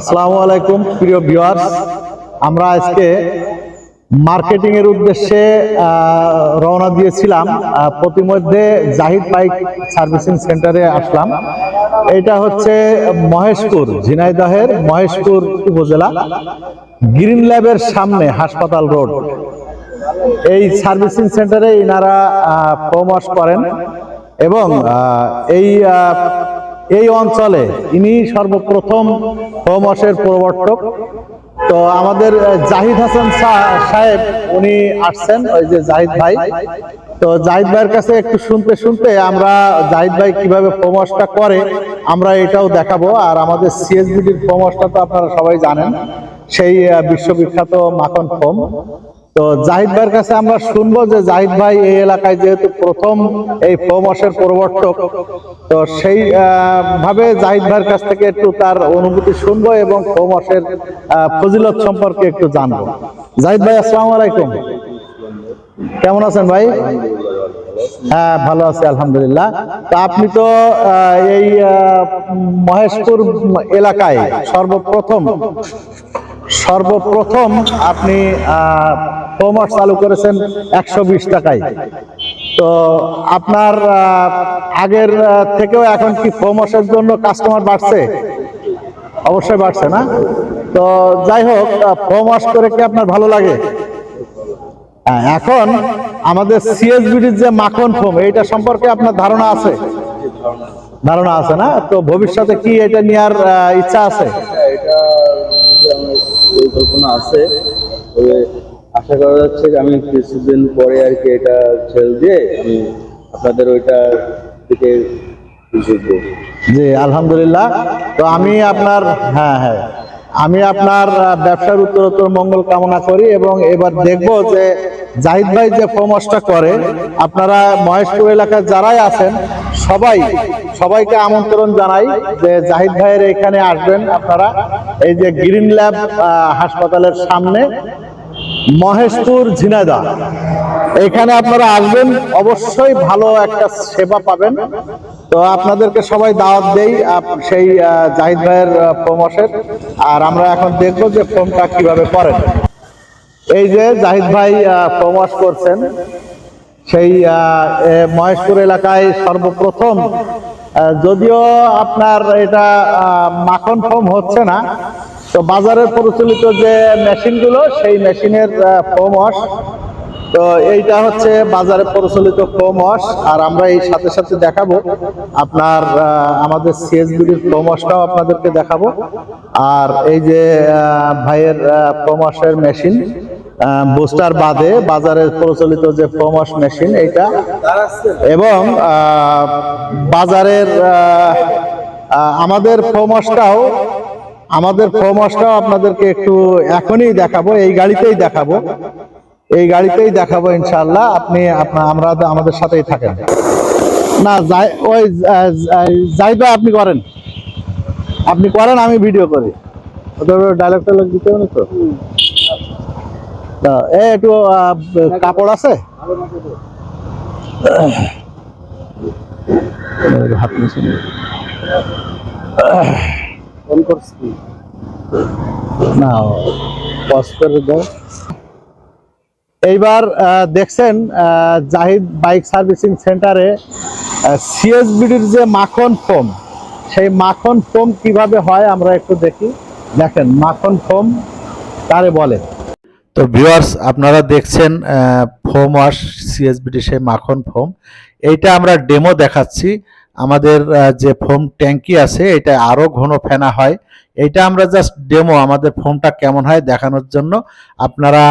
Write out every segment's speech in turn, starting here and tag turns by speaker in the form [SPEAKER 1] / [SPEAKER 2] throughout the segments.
[SPEAKER 1] আসসালামু আলাইকুম, প্রিয় ভিউয়ার্স আমরা আজকে মার্কেটিং এর উদ্দেশ্যে রওনা দিয়েছিলাম। প্রতিমধ্যে জাহিদ বাইক সার্ভিসিং সেন্টারে আসলাম। এটা হচ্ছে মহেশপুর, ঝিনাইদহের মহেশপুর উপজেলা, গ্রিন ল্যাবের সামনে হাসপাতাল রোড। এই সার্ভিসিং সেন্টারে ইনারা প্রমোশ করেন এবং এই এই অঞ্চলে ইনি সর্বপ্রথম হোমসের প্রবর্তক। তো আমাদের জাহিদ হাসান সাহেব, উনি আসছেন, ওই যে জাহিদ ভাই। তো জাহিদ ভাইয়ের কাছে একটু শুনতে শুনতে আমরা জাহিদ ভাই কীভাবে ফোমসটা করে, আমরা এটাও দেখাবো। আর আমাদের সিএসবিডির ফোমসটা তো আপনারা সবাই জানেন। সেই বিশ্ববিখ্যাত মাখন ফোম। তো জাহিদ ভাইয়ের কাছে আমরা শুনব যে জাহিদ ভাই এই এলাকায় যেহেতু প্রথম এই প্রমোশের প্রবর্তক তো সেই ভাবে জাহিদ ভাইয়ের কাছ থেকে একটু তার অনুভূতি শুনব এবং আহ, ফজিলত সম্পর্কে একটু জানব। জাহিদ ভাই আসসালামু আলাইকুম। কেমন আছেন ভাই? হ্যাঁ ভালো আছি আলহামদুলিল্লাহ। তো আপনি তো এই মহেশপুর এলাকায় সর্বপ্রথম সর্বপ্রথম আপনি প্রমোট চালু করেছেন একশো বিশ টাকায়। তো আপনার আগের থেকেও এখন কি প্রমোশের জন্য কাস্টমার বাড়ছে? অবশ্যই বাড়ছে না। তো যাই হোক প্রমোশ করে কি আপনার ভালো লাগে? হ্যাঁ, এখন আমাদের সিএসবিডির যে মাখন ফোম এইটা সম্পর্কে আপনার ধারণা আছে? ধারণা আছে না? তো ভবিষ্যতে কি এটা নেওয়ার ইচ্ছা আছে?
[SPEAKER 2] হ্যাঁ, পরিকল্পনা আছে। তবে আশা করা যাচ্ছে আমি কিছুদিন পরে আর কি এটা ছেড়ে দিয়ে আমি আপনাদের ওইটা থেকে
[SPEAKER 1] জি, আলহামদুলিল্লাহ। তো আমি আপনার হ্যাঁ হ্যাঁ। আমি আপনার ব্যবসার উত্তরোত্তর মঙ্গল কামনা করি এবং এবার দেখব যে জাহিদ ভাই যে প্রমোশটা করে, আপনারা মহেশপুর এলাকায় যারাই আছেন, সবাই সবাইকে আমন্ত্রণ জানাই যে জাহিদ ভাইয়ের এখানে আসবেন আপনারা। এই যে গ্রিন ল্যাব হাসপাতালের সামনে, মহেশপুর ঝিনাইদা এখানে আপনারা আসবেন, অবশ্যই ভালো একটা সেবা পাবেন। তো আপনাদেরকে সবাই দাওয়াত দেই সেই জাহিদ ভাইয়ের প্রমোশের। আর আমরা এখন দেখব যে ফোনটা কীভাবে করেন। এই যে জাহিদ ভাই প্রমোশ করছেন। সেই মহেশপুর এলাকায় সর্বপ্রথম যদিও আপনার এটা মাখন ফোম হচ্ছে না, তো বাজারের প্রচলিত যে মেশিনগুলো, সেই মেশিনের ফোমস তো এইটা হচ্ছে বাজারে প্রচলিত ফোমস আর আমরা এই সাথে সাথে দেখাবো আপনার আমাদের সিএসবিডির ফোমসটাও আপনাদেরকে দেখাবো। আর এই যে ভাইয়ের ফোমসের মেশিন বুস্টার বাদে বাজারে প্রচলিত যে ফোমস মেশিন এইটা, এবং বাজারের আমাদের ফোমসটাও আমাদের ফোমসটাও আপনাদেরকে একটু এখনই দেখাবো, এই গাড়িতেই দেখাবো, এই গাড়িতেই দেখাবো ইনশাআল্লাহ, আপনি আপনার আমরা আমাদের সাথেই থাকেন। না ওই যাই ভাই আপনি করেন। আপনি করেন, আমি ভিডিও করি। ডায়লগ টাইলগ দিতে হবে তো? একটু কাপড় আছে? এইবার দেখছেন জাহিদ বাইক সার্ভিসিং সেন্টারে সিএসবিডির যে মাখন ফোম, সেই মাখন ফোম কীভাবে হয় আমরা একটু দেখি। দেখেন, মাখন ফোম তারে বলে? তো ভিউয়ার্স আপনারা দেখছেন ফোম ওয়াশ সিএসবিডি সেই মাখন ফোম এইটা আমরা ডেমো দেখাচ্ছি। আমাদের যে ফোম ট্যাঙ্কি আছে, এটা আরও ঘন ফেনা হয়। এইটা আমরা জাস্ট ডেমো আমাদের ফোমটা কেমন হয় দেখানোর জন্য। আপনারা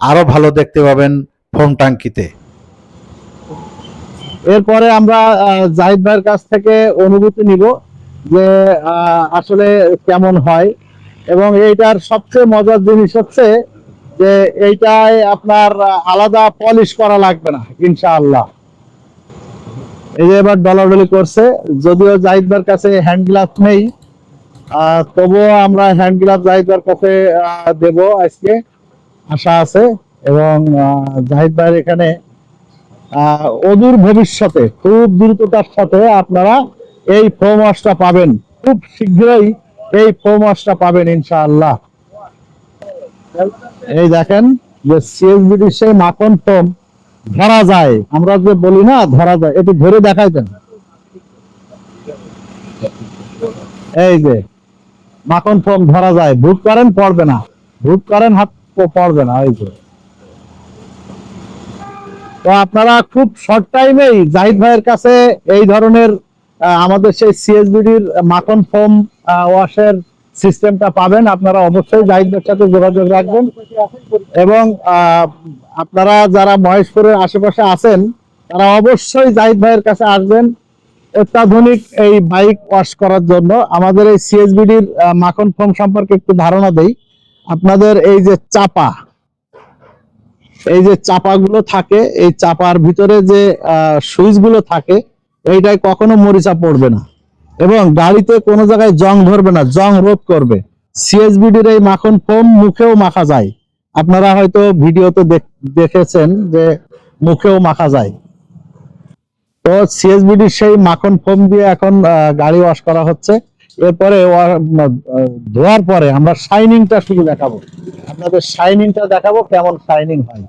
[SPEAKER 1] আরও ভালো দেখতে পাবেন ফোম ট্যাঙ্কিতে এরপরে আমরা জাহিদ ভাইয়ের কাছ থেকে অনুভূতি নিব যে আসলে কেমন হয়। এবং এইটার সবচেয়ে মজার জিনিস হচ্ছে যে এইটায় আপনার আলাদা পলিশ করা লাগবে না ইনশাআল্লাহ। এই যে এবার ডলাডলি করছে যদিও জাহিদ ভাইয়ের কাছে হ্যান্ড গ্লাভ নেই তবুও আমরা হ্যান্ড গ্লাভ জাহিদ ভাইয়ের কাছে দেব আজকে আশা আছে। এবং আহ, জাহিদ ভাইয়ের এখানে অদূর ভবিষ্যতে খুব দ্রুততার সাথে আপনারা এই ফোম ওয়াশটা পাবেন। খুব শীঘ্রই এই ফোম ওয়াশটা পাবেন ইনশাআল্লাহ। এই দেখেন যে সিএসবিডির সেই মাখন ফোম ধরা যায়। আমরা যে বলি না, ধরা যায়, একটু ধরে দেখাই দেন এই যে মাখন ফোম ধরা যায় ভুট করেন, পড়বে না। ভুট করেন, হাত পড়বে না, এই যে। তো আপনারা খুব শর্ট টাইমেই জাহিদ ভাইয়ের কাছে এই ধরনের আমাদের সেই সিএসবিডির মাখন ফোম ওয়াশের সিস্টেমটা পাবেন, আপনারা অবশ্যই জাহিদ ভাইয়ের সাথে যোগাযোগ রাখবেন। এবং আপনারা যারা মহেশপুরের আশেপাশে আছেন, তারা অবশ্যই জাহিদ ভাইয়ের কাছে আসবেন অত্যাধুনিক এই বাইক ওয়াশ করার জন্য। আমাদের এই সিএসবিডির মাখন ফোম সম্পর্কে একটু ধারণা দেই। আপনাদের এই যে চাপা, এই যে চাপাগুলো থাকে, এই চাপার ভিতরে যে সুইচগুলো থাকে এইটাই কখনো মরিচা পড়বে না। এবং গাড়িতে কোনো জায়গায় জং ধরবে না, জং রোধ করবে। সিএসবিডির এই মাখন ফোম মুখেও মাখা যায়? আপনারা হয়তো ভিডিওতে দেখ- দেখেছেন যে মুখেও মাখা যায়। তো সিএসবিডির সেই মাখন ফোম দিয়ে এখন গাড়ি ওয়াশ করা হচ্ছে। এরপরে ধোয়ার পরে আমরা শাইনিংটা শুধু দেখাবো। আপনাদের শাইনিংটা দেখাবো কেমন শাইনিং হয়।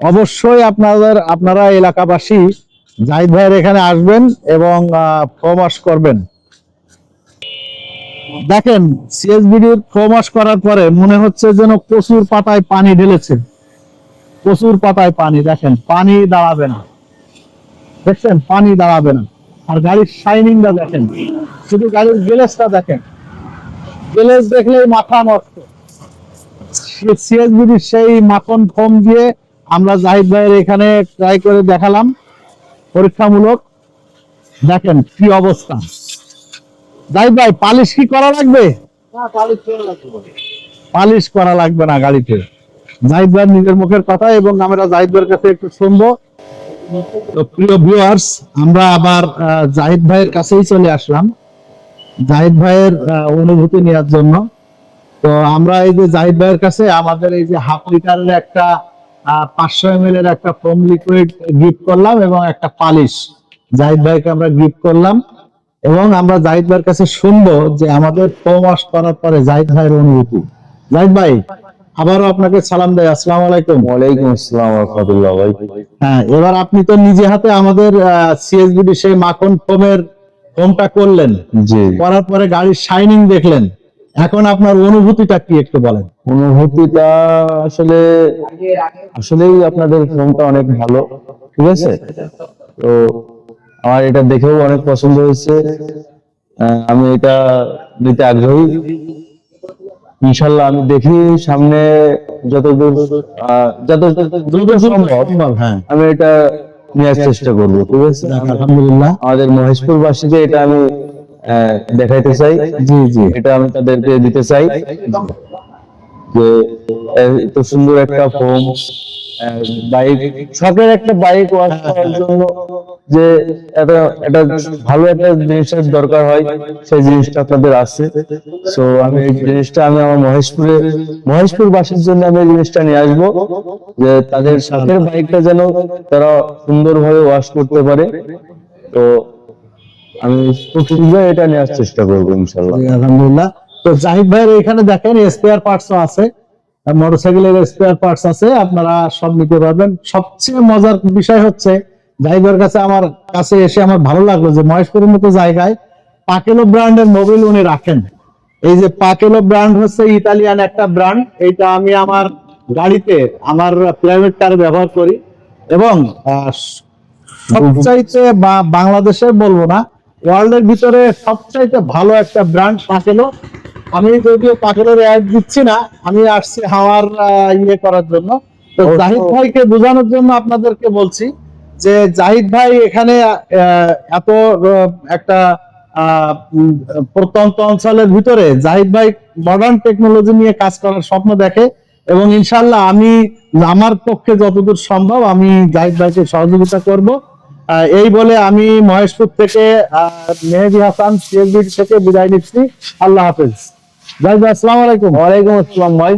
[SPEAKER 1] অবশ্যই আপনাদের, আপনারা এলাকাবাসী জাহিদ ভাইয়ের এখানে আসবেন এবং ওয়াশ করবেন। দেখেন, সিএসবিডির ওয়াশ করার পরে মনে হচ্ছে যেন প্রচুর পাতায় পানি ঢেলেছে। প্রচুর পাতায় পানি, দেখেন, পানি দাঁড়াবে না। দেখছেন, পানি দাঁড়াবে না। আর গাড়ির শাইনিংটা দেখেন, শুধু গাড়ির গ্লেসটা দেখেন। গ্লেস দেখলেই মাথা নষ্ট। সিএসবিডির সেই মাখন ফোম দিয়ে আমরা জাহিদ ভাইয়ের এখানে ট্রাই করে দেখালাম। পরীক্ষামূলক দেখেন কি অবস্থা। জাহিদ ভাই পালিশ কি করা লাগবে? পালিশ করা লাগবে না গাড়িতে জাহিদ ভাইয়ের নিজের মুখের কথা এবং আমরা জাহিদ ভাইয়ের কাছে একটু শুনব। তো প্রিয় ভিউয়ার্স আমরা আবার জাহিদ ভাইয়ের কাছেই চলে আসলাম। জাহিদ ভাইয়ের অনুভূতি নেওয়ার জন্য। তো আমরা এই যে জাহিদ ভাইয়ের কাছে আমাদের এই যে হাফ লিটারের একটা পাঁচশো এম এর একটা ফোম লিকুইড গিফট করলাম এবং একটা পালিশ। জাহিদ ভাইকে আমরা গিফট করলাম। এবং আমরা জাহিদ ভাইয়ের কাছে শুনব যে আমাদের ফোম ওয়াশ করার পরে জাহিদ ভাইয়ের অনুভূতি। জাহিদ ভাই আবারও আপনাকে সালাম দেয় আসসালামু আলাইকুম।
[SPEAKER 2] ওয়ালাইকুম আসসালাম রহমতুল্লাহ ভাই।
[SPEAKER 1] হ্যাঁ এবার আপনি তো নিজে হাতে আমাদের সিএসবিডি সেই মাখন ফোমের ফোমটা করলেন।
[SPEAKER 2] জি।
[SPEAKER 1] করার পরে গাড়ির শাইনিং দেখলেন। এখন আপনার অনুভূতিটা কি একটু বলেন?
[SPEAKER 2] অনুভূতিটা আসলে আসলেই আপনাদের ফোনটা অনেক ভালো ঠিক আছে? তো আমার এটা দেখেও অনেক পছন্দ হয়েছে। আমি এটা নিতে আগ্রহী। ইনশাল্লাহ আমি দেখি সামনে যতদূর যত দ্রুত সম্ভব
[SPEAKER 1] হ্যাঁ।
[SPEAKER 2] আমি এটা নেওয়ার চেষ্টা করব ঠিক আছে?
[SPEAKER 1] আলহামদুলিল্লাহ।
[SPEAKER 2] আমাদের মহেশপুর বাসীকে এটা আমি দেখাইতে চাই।
[SPEAKER 1] জি জি।
[SPEAKER 2] এটা আমি তাদেরকে দিতে চাই। যে এত সুন্দর একটা ফোম বাইক শখের একটা বাইক ওয়াশ করার জন্য যে এটা এটা ভালো একটা জিনিসের দরকার হয় সেই জিনিসটা আপনাদের আছে। তো আমি এই জিনিসটা আমি আমার মহেশপুরে মহেশপুর বাসীর জন্য আমি এই জিনিসটা নিয়ে আসব যে তাদের শখের বাইকটা যেন তারা সুন্দরভাবে ওয়াশ করতে পারে। তো আমি খুব শীঘ্রই এটা নেওয়ার চেষ্টা করব, ইনশাল্লাহ।
[SPEAKER 1] আলহামদুলিল্লাহ। তো জাহিদ ভাইয়ের এখানে দেখেন স্পেয়ার আছে মোটরসাইকেলের স্পেয়ার পার্টস আছে, আপনারা সব নিতে পারবেন। সবচেয়ে মজার বিষয় হচ্ছে, জাহিদ ভাইয়ের কাছে আমার কাছে এসে আমার ভালো লাগল যে মহেশপুরের মতো জায়গায় পাকেলো ব্র্যান্ডের মোবিল উনি রাখেন। এই যে পাকেলো ব্র্যান্ড হচ্ছে ইতালিয়ান একটা ব্র্যান্ড এইটা আমি আমার গাড়িতে, আমার প্রাইভেট কারে ব্যবহার করি। এবং সবচাইতে বাংলাদেশে বলব না ওয়ার্ল্ড এর ভিতরে সবচাইতে ভালো একটা ব্র্যান্ড পাকেলো। আমি যদিও পাকেলোর অ্যাড দিচ্ছি না আমি আসছি হাওয়ার ইয়ে করার জন্য। তো জাহিদ ভাইকে বোঝানোর জন্য আপনাদেরকে বলছি যে জাহিদ ভাই এখানে এত একটা প্রত্যন্ত অঞ্চলের ভিতরে জাহিদ ভাই মডার্ন টেকনোলজি নিয়ে কাজ করার স্বপ্ন দেখে এবং ইনশাল্লাহ আমি আমার পক্ষে যতদূর সম্ভব আমি জাহিদ ভাইকে সহযোগিতা করব। এই বলে আমি মহেশপুর থেকে মেহেদি হাসান থেকে বিদায় নিচ্ছি। আল্লাহ হাফেজ। আসসালামু আলাইকুম।
[SPEAKER 2] ওয়ালাইকুম আসসালাম ভাই।